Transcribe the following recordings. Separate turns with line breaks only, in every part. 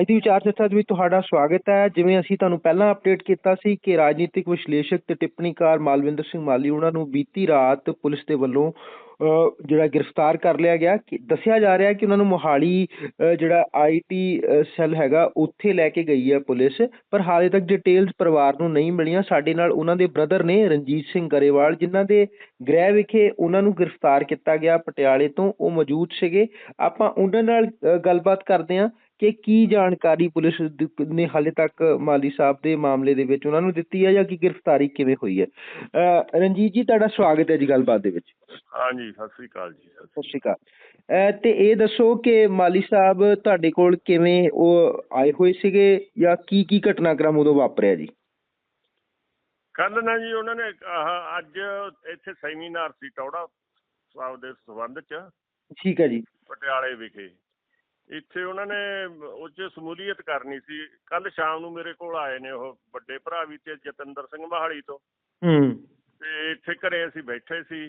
ਅੱਜ ਦੀ ਵਿਚਾਰ ਚਰਚਾ ਦੇ ਵਿੱਚ ਤੁਹਾਡਾ ਸਵਾਗਤ ਹੈ। ਜਿਵੇਂ ਅਸੀਂ ਤੁਹਾਨੂੰ ਪਹਿਲਾਂ ਅਪਡੇਟ ਕੀਤਾ ਸੀ ਕਿ ਰਾਜਨੀਤਿਕ ਵਿਸ਼ਲੇਸ਼ਕ ਤੇ ਟਿੱਪਣੀਕਾਰ ਮਾਲਵਿੰਦਰ ਸਿੰਘ ਮਾਲੀ ਉਹਨਾਂ ਨੂੰ ਬੀਤੀ ਰਾਤ ਪੁਲਿਸ ਦੇ ਵੱਲੋਂ ਜਿਹੜਾ ਗ੍ਰਿਫਤਾਰ ਕਰ ਲਿਆ ਗਿਆ। ਕਿ- ਦੱਸਿਆ ਜਾ ਰਿਹਾ ਕਿ ਉਹਨਾਂ ਨੂੰ ਮੋਹਾਲੀ ਅ, ਜਿਹੜਾ ਆਈਟੀ ਸੈੱਲ ਹੈਗਾ ਉੱਥੇ ਲੈ ਕੇ ਗਈ ਹੈ ਪੁਲਿਸ। ਪਰ ਹਾਲੇ ਤੱਕ ਡਿਟੇਲਸ ਪਰਿਵਾਰ ਨੂੰ ਨਹੀਂ ਮਿਲੀਆਂ। ਸਾਡੇ ਨਾਲ ਉਹਨਾਂ ਦੇ ਬ੍ਰਦਰ ਨੇ ਰਣਜੀਤ ਸਿੰਘ ਗਰੇਵਾਲ ਜਿਨ੍ਹਾਂ ਦੇ ਗ੍ਰਹਿ ਵਿਖੇ ਉਹਨਾਂ ਨੂੰ ਗ੍ਰਿਫਤਾਰ ਕੀਤਾ ਗਿਆ ਪਟਿਆਲੇ ਤੋਂ ਉਹ ਮੌਜੂਦ ਸੀਗੇ। ਆਪਾਂ ਉਹਨਾਂ ਨਾਲ ਗੱਲਬਾਤ ਕਰਦੇ ਹਾਂ। ਕਿ ਕੀ ਜਾਣਕਾਰੀ ਪੁਲਿਸ ਨੇ ਹਾਲੇ ਤੱਕ ਮਾਲੀ ਸਾਹਿਬ ਦੇ ਮਾਮਲੇ ਦੇ ਵਿੱਚ ਉਹਨਾਂ ਨੂੰ ਦਿੱਤੀ ਹੈ ਜਾਂ ਕਿ ਗ੍ਰਿਫਤਾਰੀ ਕਿਵੇਂ ਹੋਈ ਹੈ? ਰਣਜੀਤ ਜੀ ਤੁਹਾਡਾ ਸਵਾਗਤ ਹੈ ਜੀ ਗੱਲਬਾਤ ਦੇ ਵਿੱਚ।
ਹਾਂਜੀ ਸਤਿ ਸ੍ਰੀ ਅਕਾਲ ਜੀ ਸਤਿ
ਸ਼੍ਰੀ ਅਕਾਲ। ਤੇ ਇਹ ਦੱਸੋ ਕਿ ਮਾਲੀ ਸਾਹਿਬ ਤੁਹਾਡੇ ਕੋਲ ਕਿਵੇਂ ਉਹ ਆਏ ਹੋਏ ਸੀਗੇ ਜਾਂ ਕੀ ਕੀ ਘਟਨਾਕ੍ਰਮ ਉਦੋਂ ਵਾਪਰਿਆ ਜੀ?
ਕੱਲ ਨਾ ਜੀ ਉਹਨਾਂ ਨੇ ਅੱਜ ਇੱਥੇ ਸੈਮੀਨਾਰ ਸੀ ਟੌੜਾ ਸਾਹਿਬ ਦੇ ਸੰਬੰਧ ਚ।
ਠੀਕ ਹੈ ਜੀ।
ਪਟਿਆਲੇ ਵਿਖੇ। ਇੱਥੇ ਉਹਨਾਂ ਨੇ ਉਹ 'ਚ ਸਮੂਲੀਅਤ ਕਰਨੀ ਸੀ। ਕੱਲ ਸ਼ਾਮ ਨੂੰ ਮੇਰੇ ਕੋਲ ਆਏ ਨੇ ਉਹ ਵੱਡੇ ਭਰਾ ਵੀ ਤੇ ਜਤਿੰਦਰ ਸਿੰਘ ਮਹਾਲੀ ਤੋਂ।
ਹੂੰ।
ਤੇ ਇੱਥੇ ਘਰੇ ਅਸੀਂ ਬੈਠੇ ਸੀ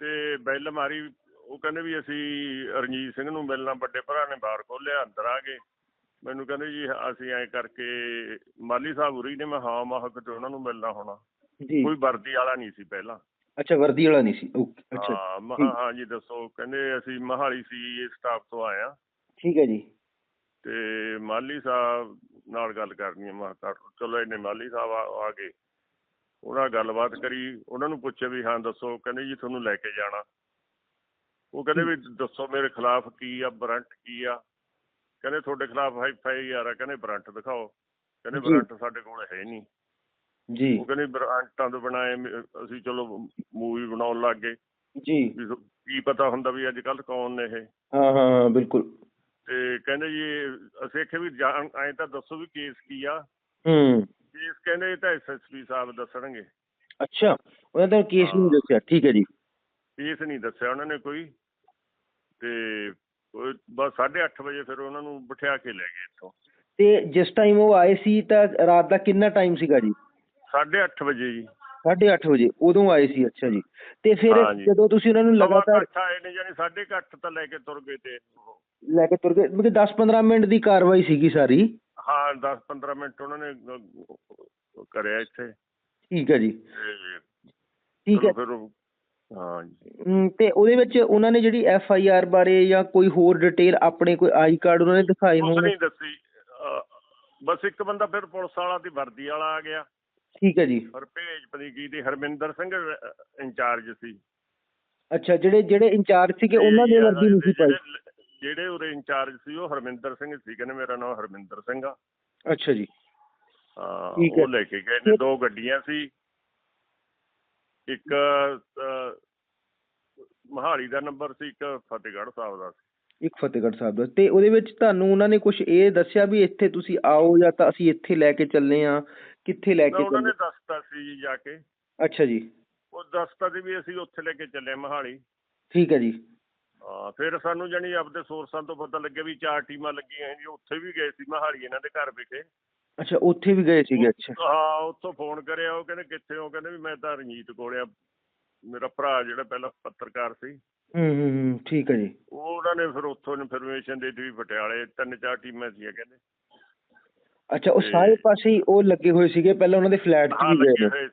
ਤੇ ਬੈਲ ਮਾਰੀ। ਉਹ ਕਹਿੰਦੇ ਵੀ ਅਸੀਂ ਰਣਜੀਤ ਸਿੰਘ ਨੂੰ ਮਿਲਣਾ ਵੱਡੇ ਭਰਾ ਨੇ ਬਾਹਰ ਖੋਲ੍ਹਿਆ ਅੰਦਰ ਆ ਗਏ। ਮੈਨੂੰ ਕਹਿੰਦੇ ਜੀ ਅਸੀਂ ਐਂ ਕਰਕੇ ਮਾਲੀ ਸਾਹਿਬ ਉਰੀ ਨੇ ਮੈਂ ਹਾਂ ਮਾ ਕਿਤੇ ਉਹਨਾਂ ਨੂੰ ਮਿਲਣਾ ਹੋਣਾ। ਕੋਈ ਵਰਦੀ ਵਾਲਾ ਨਹੀਂ ਸੀ ਪਹਿਲਾਂ।
ਅੱਛਾ ਵਰਦੀ ਵਾਲਾ ਨਹੀਂ ਸੀ। ਓਕੇ ਅੱਛਾ।
ਹਾਂ ਹਾਂ ਜੀ ਦੱਸੋ। ਕਹਿੰਦੇ ਅਸੀਂ ਮਹਾਲੀ ਸੀ ਸਟਾਫ ਤੋਂ ਆਏ ਆ
ਠੀਕ ਹੈ ਜੀ।
ਤੇ ਮਾਲੀ ਸਾਹਿਬ ਨਾਲ ਗੱਲ ਕਰਨੀ ਹੈ ਮੈਂ ਕਿਹਾ ਕਰ- ਚਲੋ ਇਹਨੇ ਮਾਲੀ ਸਾਹਿਬ ਆ ਆ ਗਏ। ਉਹਨਾਂ ਗੱਲਬਾਤ ਕਰੀ। ਉਹਨਾਂ ਨੂੰ ਪੁੱਛਿਆ ਵੀ ਹਾਂ ਦੱਸੋ। ਕਹਿੰਦੇ ਜੀ ਤੁਹਾਨੂੰ ਲੈ ਕੇ ਜਾਣਾ। ਉਹ ਕਹਿੰਦੇ ਵੀ ਦੱਸੋ ਮੇਰੇ ਖਿਲਾਫ ਕੀ ਆ ਵਾਰੰਟ ਕੀ ਆ? ਕਹਿੰਦੇ ਤੁਹਾਡੇ ਖਿਲਾਫ ਆਈ ਆਰ ਆ। ਕਹਿੰਦੇ ਵਾਰੰਟ ਦਿਖਾਓ। ਕਹਿੰਦੇ
ਜੀ।
ਵਾਰੰਟ ਸਾਡੇ ਕੋਲ ਹੈ ਨਹੀਂ।
ਜੀ।
ਉਹ ਕਹਿੰਦੇ ਵਾਰੰਟਾਂ ਤੋਂ ਬਣਾਏ ਅਸੀਂ ਚਲੋ ਮੂਵੀ ਬਣਾਉਣ ਲੱਗ ਗਏ।
ਜੀ।
ਕੀ ਪਤਾ ਹੁੰਦਾ ਵੀ ਅੱਜ ਕੱਲ ਕੌਣ ਨੇ ਇਹ।
ਹਾਂ ਹਾਂ ਬਿਲਕੁਲ।
ਤੇ ਕਹਿੰਦੇ ਜੀ ਅਸੀਂ ਆਖਿਆ ਵੀ ਜਾਣ- ਐਂ ਤਾਂ ਦੱਸੋ ਵੀ ਕੇਸ ਕੀ ਆ।
ਹੂੰ।
ਕੇਸ ਕਹਿੰਦੇ ਇਹ ਤਾਂ ਐਸਐਸਪੀ ਸਾਹਿਬ ਦੱਸਣਗੇ।
ਅੱਛਾ ਉਹਨਾਂ ਦਾ ਕੇਸ ਨਹੀਂ ਦੱਸਿਆ ਠੀਕ ਹੈ ਜੀ।
ਕੇਸ ਨਹੀਂ ਦੱਸਿਆ ਉਹਨਾਂ ਨੇ ਕੋਈ। ਤੇ ਬਸ 8:30 ਵਜੇ ਫਿਰ ਉਹਨਾਂ ਨੂੰ ਬਿਠਾ ਕੇ ਲੈ ਗਏ ਇੱਥੋਂ।
ਤੇ ਜਿਸ ਟਾਈਮ ਉਹ ਆਏ ਸੀ ਤਾਂ ਰਾਤ ਦਾ ਕਿੰਨਾ ਟਾਈਮ ਸੀਗਾ ਜੀ?
8:30 ਵਜੇ ਜੀ।
8:30 ਵਜੇ ਉਦੋਂ ਆਏ ਸੀ ਅੱਛਾ ਜੀ। ਤੇ ਫਿਰ। ਜਦੋਂ ਤੁਸੀਂ ਉਹਨਾਂ ਨੂੰ ਲਗਾਤਾਰ
ਅੱਠ ਆਏ ਨੇ ਯਾਨੀ 8:30 ਤਾਂ ਲੈ ਕੇ ਤੁਰ ਗਏ ਤੇ ਉਹ।
ਲੈ ਕੇ ਤੁਰ ਗਏ ਮਤਲਬ 10-15 ਮਿੰਟ ਦੀ ਕਾਰਵਾਈ ਸੀਗੀ ਸਾਰੀ।
ਹਾਂ 10-15 ਮਿੰਟ ਉਹਨਾਂ ਨੇ ਅਹ, ਕਰਿਆ ਇੱਥੇ।
ਠੀਕ ਹੈ ਜੀ।
ਤੇ
ਠੀਕ ਹੈ।
ਚਲੋ ਫਿਰ ਉਹ- ਹਾਂ ਜੀ।
ਹਮ, ਤੇ ਉਹਦੇ ਵਿੱਚ ਉਹਨਾਂ ਨੇ ਜਿਹੜੀ ਐਫ ਆਈ ਆਰ ਬਾਰੇ ਜਾਂ ਕੋਈ ਹੋਰ ਡਿਟੇਲ ਆਪਣੇ ਕੋਈ ਆਈ ਕਾਰਡ ਉਹਨਾਂ ਨੇ ਦਿਖਾਏ ਹੋਣ
ਨਹੀਂ ਦੱਸੀ। ਅਹ, ਬਸ ਇੱਕ ਬੰਦਾ ਫਿਰ ਪੁਲਿਸ ਵਾਲਾ ਦੀ ਵਰਦੀ ਵਾਲਾ ਆ ਗਿਆ।
ਠੀਕ ਹੈ ਜੀ।
ਹਰਪੇਜ ਪਤੀ ਕੀ ਦੀ ਹਰਮਿੰਦਰ ਸਿੰਘ ਇੰਚਾਰਜ ਸੀ।
ਅੱਛਾ ਜਿਹੜੇ ਜਿਹੜੇ ਇੰਚਾਰਜ ਸੀਗੇ ਉਹਨਾਂ ਦੇ ਵਰਦੀ ਨਹੀਂ ਸੀ ਪਾਈ?
ਜਿਹੜੇ- ਉਰੇ ਇੰਚਾਰਜ ਸੀ ਉਹ ਹਰਮਿੰਦਰ ਸਿੰਘ ਸੀ ਕਹਿੰਦੇ ਮੇਰਾ ਨਾਮ ਹਰਮਿੰਦਰ ਸਿੰਘ ਆ।
ਅੱਛਾ ਜੀ।
ਹਾਂ। ਉਹ ਲੈ ਕੇ ਗਏ ਨੇ। ਦੋ ਗੱਡੀਆਂ ਸੀ। ਇੱਕ ਮਹਾਲੀ ਦਾ ਨੰਬਰ ਸੀ ਇੱਕ ਫਤਿਹਗੜ੍ਹ ਸਾਹਿਬ ਦਾ ਸੀ।
ਇੱਕ ਫਤਿਹਗੜ੍ਹ ਸਾਹਿਬ ਦਾ। ਤੇ ਉਹਦੇ ਵਿੱਚ ਤੁਹਾਨੂੰ ਉਹਨਾਂ ਨੇ ਕੁਝ ਇਹ ਦੱਸਿਆ ਵੀ ਇੱਥੇ ਤੁਸੀਂ ਆਓ ਜਾਂ ਤਾਂ ਅਸੀਂ ਇੱਥੇ ਲੈ ਕੇ ਚੱਲੇ ਆ? ਕਿੱਥੇ ਲੈ ਕੇ
ਉਹਨਾਂ ਨੇ ਦੱਸਤਾ ਸੀ ਜੀ ਜਾ ਕੇ।
ਅੱਛਾ ਜੀ।
ਉਹ ਦੱਸਤਾ ਸੀ ਵੀ ਅਸੀਂ ਉੱਥੇ ਲੈ ਕੇ ਚੱਲੇ ਮਹਾਲੀ।
ਠੀਕ ਹੈ ਜੀ।
ਹਾਂ ਫਿਰ ਸਾਨੂੰ ਜਾਨੀ ਆਪਦੇ ਸੋਰਸਾਂ ਤੋਂ ਪਤਾ ਲੱਗਿਆ ਵੀ ਚਾਰ ਟੀਮਾਂ ਲੱਗੀਆਂ ਜੀ ਉੱਥੇ ਵੀ ਗਏ ਸੀ ਮਹਾਲੀ ਇਹਨਾਂ ਦੇ ਘਰ ਵਿਖੇ।
ਅੱਛਾ ਉੱਥੇ ਵੀ ਗਏ ਸੀਗੇ ਅੱਛਾ।
ਹਾਂ ਉੱਥੋਂ ਫੋਨ ਕਰਿਆ ਉਹ ਕਹਿੰਦੇ ਕਿੱਥੇ ਹੋ ਕਹਿੰਦੇ ਵੀ ਮੈਂ ਤਾਂ ਰਣਜੀਤ ਕੋਲ ਆ ਮੇਰਾ ਭਰਾ ਜਿਹੜਾ ਪਹਿਲਾਂ ਪੱਤਰਕਾਰ ਸੀ।
ਹੂੰ ਹੂੰ ਠੀਕ ਹੈ ਜੀ।
ਉਹ ਉਹਨਾਂ ਨੇ ਫਿਰ ਉੱਥੋਂ ਇਨਫੋਰਮੇਸ਼ਨ ਦੇ ਦਿੱਤੀ ਵੀ ਪਟਿਆਲੇ ਤਿੰਨ ਚਾਰ ਟੀਮਾਂ ਸੀ ਕਹਿੰਦੇ।
ਅੱਛਾ ਉਹ ਸਾਰੇ ਪਾਸੇ ਹੀ ਉਹ ਲੱਗੇ ਹੋਏ ਸੀਗੇ ਪਹਿਲਾਂ ਉਹਨਾਂ ਦੇ ਫਲੈਟ 'ਚ
ਹਾਂ
ਵੀ ਗਏ ਨੇ।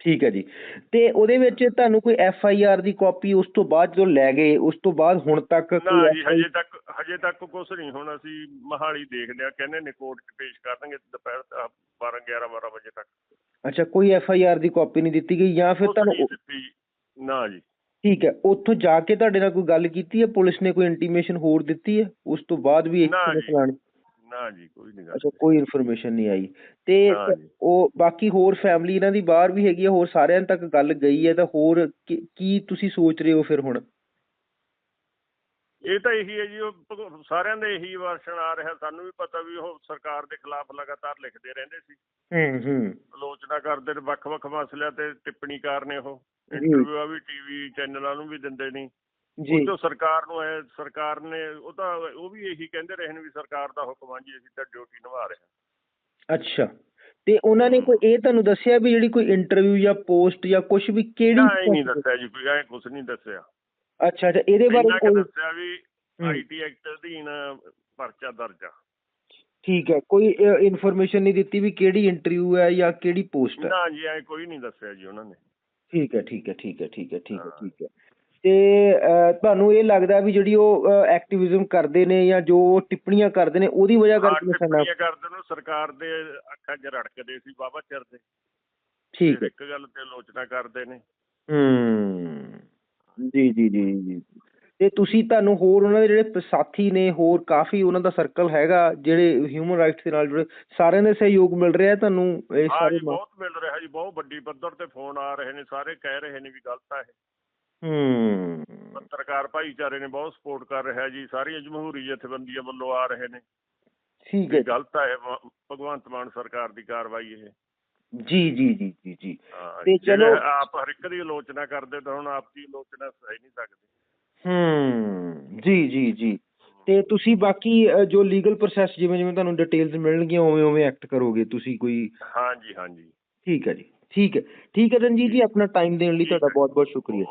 ਠੀਕ ਹੈ ਜੀ। ਤੇ ਉਹਦੇ ਵਿੱਚ ਤੁਹਾਨੂੰ ਕੋਈ ਐਫ ਆਈ ਆਰ ਦੀ ਕਾਪੀ ਉਸ ਤੋਂ ਬਾਅਦ ਜਦੋਂ ਲੈ ਗਏ ਉਸ ਤੋਂ ਬਾਅਦ ਹੁਣ ਤੱਕ
ਨਾ ਜੀ ਹਜੇ ਤੱਕ ਹਜੇ ਤੱਕ ਕੁਝ ਨਹੀਂ। ਹੁਣ ਅਸੀਂ ਮਹਾਲੀ ਦੇਖ ਲਿਆ ਕਹਿੰਦੇ ਨੇ ਕੋਰਟ 'ਚ ਪੇਸ਼ ਕਰ ਦਾਂਗੇ ਦੁਪਹਿਰ 12 11 12 ਵਜੇ ਤੱਕ।
ਅੱਛਾ ਕੋਈ ਐਫ ਆਈ ਆਰ ਦੀ ਕਾਪੀ ਨਹੀਂ ਦਿੱਤੀ ਗਈ ਜਾਂ ਫਿਰ ਤੁਹਾਨੂੰ
ਨਾ ਜੀ।
ਠੀਕ ਹੈ ਉੱਥੋਂ ਜਾ ਕੇ ਤੁਹਾਡੇ ਨਾਲ ਕੋਈ ਗੱਲ ਕੀਤੀ ਹੈ? ਪੁਲਿਸ ਨੇ ਕੋਈ ਇੰਟੀਮੇਸ਼ਨ ਹੋਰ ਦਿੱਤੀ ਹੈ? ਉਸ ਤੋਂ ਬਾਅਦ ਵੀ
ਜੀ।
ਫਲਾਣੀ
ਨਾ ਜੀ ਕੋਈ ਨਹੀਂ
ਅੱਛਾ ਕੋਈ ਇਨਫੋਰਮੇਸ਼ਨ ਨਹੀਂ ਆਈ। ਤੇ। ਉਹ ਬਾਕੀ ਹੋਰ ਫੈਮਿਲੀ ਇਹਨਾਂ ਦੀ ਬਾਹਰ ਵੀ ਹੈਗੀ ਹੈ ਹੋਰ ਸਾਰਿਆਂ ਤੱਕ ਗੱਲ ਗਈ ਹੈ ਤਾਂ ਹੋਰ ਕੀ ਤੁਸੀਂ ਸੋਚ ਰਹੇ ਹੋ ਫਿਰ ਹੁਣ?
ਇਹ ਤਾਂ ਇਹੀ ਹੈ ਜੀ ਉਹ ਸਾਰਿਆਂ ਦੇ ਇਹੀ ਵਰਸ਼ਨ ਆ ਰਿਹਾ ਸਾਨੂੰ ਵੀ ਪਤਾ ਵੀ ਉਹ ਸਰਕਾਰ ਦੇ ਖਿਲਾਫ ਲਗਾਤਾਰ ਲਿਖਦੇ ਰਹਿੰਦੇ ਸੀ।
ਹੂੰ ਹੂੰ।
ਆਲੋਚਨਾ ਕਰਦੇ ਨੇ ਵੱਖ-ਵੱਖ ਮਸਲਿਆਂ ਤੇ ਟਿੱਪਣੀਕਾਰ ਨੇ ਉਹ। ਇੰਟਰਵਿਊਆਂ ਵੀ ਟੀਵੀ ਚੈਨਲਾਂ ਨੂੰ ਵੀ ਦਿੰਦੇ ਨਹੀਂ
ਜੀ।
ਉਹ ਸਰਕਾਰ ਨੂੰ ਹੈ ਸਰਕਾਰ ਨੇ ਉਹ ਤਾਂ ਉਹ ਵੀ ਇਹੀ ਕਹਿੰਦੇ ਰਹੇ ਨੇ ਵੀ ਸਰਕਾਰ ਦਾ ਹੁਕਮ ਆ ਜੀ ਅਸੀਂ ਤਾਂ ਡਿਊਟੀ ਨਿਭਾ ਰਹੇ ਹਾਂ।
ਅੱਛਾ। ਤੇ ਉਹਨਾਂ ਨੇ ਕੋਈ ਇਹ ਤੁਹਾਨੂੰ ਦੱਸਿਆ ਵੀ ਜਿਹੜੀ ਕੋਈ ਇੰਟਰਵਿਊ ਜਾਂ ਪੋਸਟ ਜਾਂ ਕੁਝ ਵੀ ਕਿਹੜੀ
ਨਹੀਂ ਦੱਸਿਆ ਜੀ ਕੋਈ ਐ ਕੁਝ ਨਹੀਂ ਦੱਸਿਆ।
ਅੱਛਾ ਅੱਛਾ ਇਹਦੇ ਬਾਰੇ ਕੋਈ
ਦੱਸਿਆ ਵੀ। ਆਈਟੀ ਐਕਟ ਅਧੀਨ ਪਰਚਾ ਦਰਜ ਆ।
ਠੀਕ ਹੈ ਕੋਈ ਇਨਫੋਰਮੇਸ਼ਨ ਨਹੀਂ ਦਿੱਤੀ ਵੀ ਕਿਹੜੀ ਇੰਟਰਵਿਊ ਹੈ ਜਾਂ ਕਿਹੜੀ ਪੋਸਟ ਹੈ।
ਨਾ ਜੀ ਐ ਕੋਈ ਨਹੀਂ ਦੱਸਿਆ ਜੀ ਉਹਨਾਂ ਨੇ।
ਠੀਕ ਹੈ ਠੀਕ ਹੈ ਠੀਕ ਹੈ ਠੀਕ ਹੈ ਠੀਕ ਹਾਂ। ਠੀਕ ਹੈ। ਤੇ ਅਹ, ਤੁਹਾਨੂੰ ਇਹ ਲੱਗਦਾ ਵੀ ਜਿਹੜੀ ਉਹ ਐਕਟਿਵਿਜ਼ਮ ਕਰਦੇ ਨੇ ਜਾਂ ਜੋ ਟਿੱਪਣੀਆਂ ਕਰਦੇ ਨੇ ਉਹਦੀ ਵਜ੍ਹਾ ਕਰਕੇ
ਕਰਦੇ ਨੂੰ ਸਰਕਾਰ ਦੇ ਅੱਖਾਂ 'ਚ ਰੜਕਦੇ ਸੀ ਬਾਬਾ ਚਿਰ ਦੇ
ਠੀਕ ਹੈ।
ਇੱਕ ਗੱਲ ਤੇ ਆਲੋਚਨਾ ਕਰਦੇ ਨੇ।
ਹੂੰ। ਜੀ ਜੀ ਜੀ ਜੀ। ਤੇ ਤੁਸੀਂ ਤੁਹਾਨੂੰ ਹੋਰ ਉਹਨਾਂ ਦੇ ਜਿਹੜੇ ਸਾਥੀ ਨੇ ਹੋਰ ਕਾਫੀ ਉਹਨਾਂ ਦਾ ਸਰਕਲ ਹੈਗਾ ਜਿਹੜੇ ਹਿਊਮਨ ਰਾਈਟਸ ਦੇ ਨਾਲ ਜੁੜੇ ਸਾਰਿਆਂ ਦਾ ਸਹਿਯੋਗ ਮਿਲ ਰਿਹਾ ਤੁਹਾਨੂੰ ਇਹ ਸਾਰੇ
ਬਹੁਤ ਮਿਲ ਰਿਹਾ ਜੀ ਬਹੁਤ ਵੱਡੀ ਪੱਧਰ ਤੇ ਫੋਨ ਆ ਰਹੇ ਨੇ ਸਾਰੇ ਕਹਿ ਰਹੇ ਨੇ ਵੀ ਗਲਤ ਆ ਇਹ।
ਹੂੰ।
ਪੱਤਰਕਾਰ ਭਾਈਚਾਰੇ ਨੇ ਬਹੁਤ ਸਪੋਰਟ ਕਰ ਰਿਹਾ ਜੀ ਸਾਰੀਆਂ ਜਮਹੂਰੀ ਜਥੇਬੰਦੀਆਂ ਵੱਲੋਂ ਆ ਰਹੇ ਨੇ।
ਠੀਕ ਹੈ
ਗਲਤ ਮ- ਭਗਵੰਤ ਮਾਨ ਸਰਕਾਰ ਦੀ ਕਾਰਵਾਈ ਇਹ।
ਜੀ ਜੀ ਜੀ ਜੀ ਜੀ।
ਹਾਂ,
ਤੇ ਚਲੋ-
ਆਪ ਹਰ ਇੱਕ ਦੀ ਆਲੋਚਨਾ ਕਰਦੇ ਤਾਂ ਹੁਣ ਆਪ ਦੀ ਆਲੋਚਨਾ ਸਹੀ ਨਹੀਂ ਸਕਦੇ।
ਹੂੰ ਜੀ ਜੀ ਜੀ। ਤੇ ਤੁਸੀਂ ਬਾਕੀ ਜੋ ਲੀਗਲ ਪ੍ਰੋਸੈਸ ਜਿਵੇਂ ਜਿਵੇਂ ਤੁਹਾਨੂੰ ਡਿਟੇਲਸ ਮਿਲਣਗੀਆਂ ਉਵੇਂ ਉਵੇਂ ਐਕਟ ਕਰੋਗੇ ਤੁਸੀਂ ਕੋਈ?
ਹਾਂ ਜੀ ਹਾਂ ਜੀ।
ਠੀਕ ਹੈ ਜੀ ਠੀਕ ਹੈ। ਠੀਕ ਹੈ ਰਣਜੀਤ ਜੀ ਆਪਣਾ ਟਾਈਮ ਦੇਣ ਲਈ ਤੁਹਾਡਾ ਬਹੁਤ ਬਹੁਤ ਸ਼ੁਕਰੀਆ।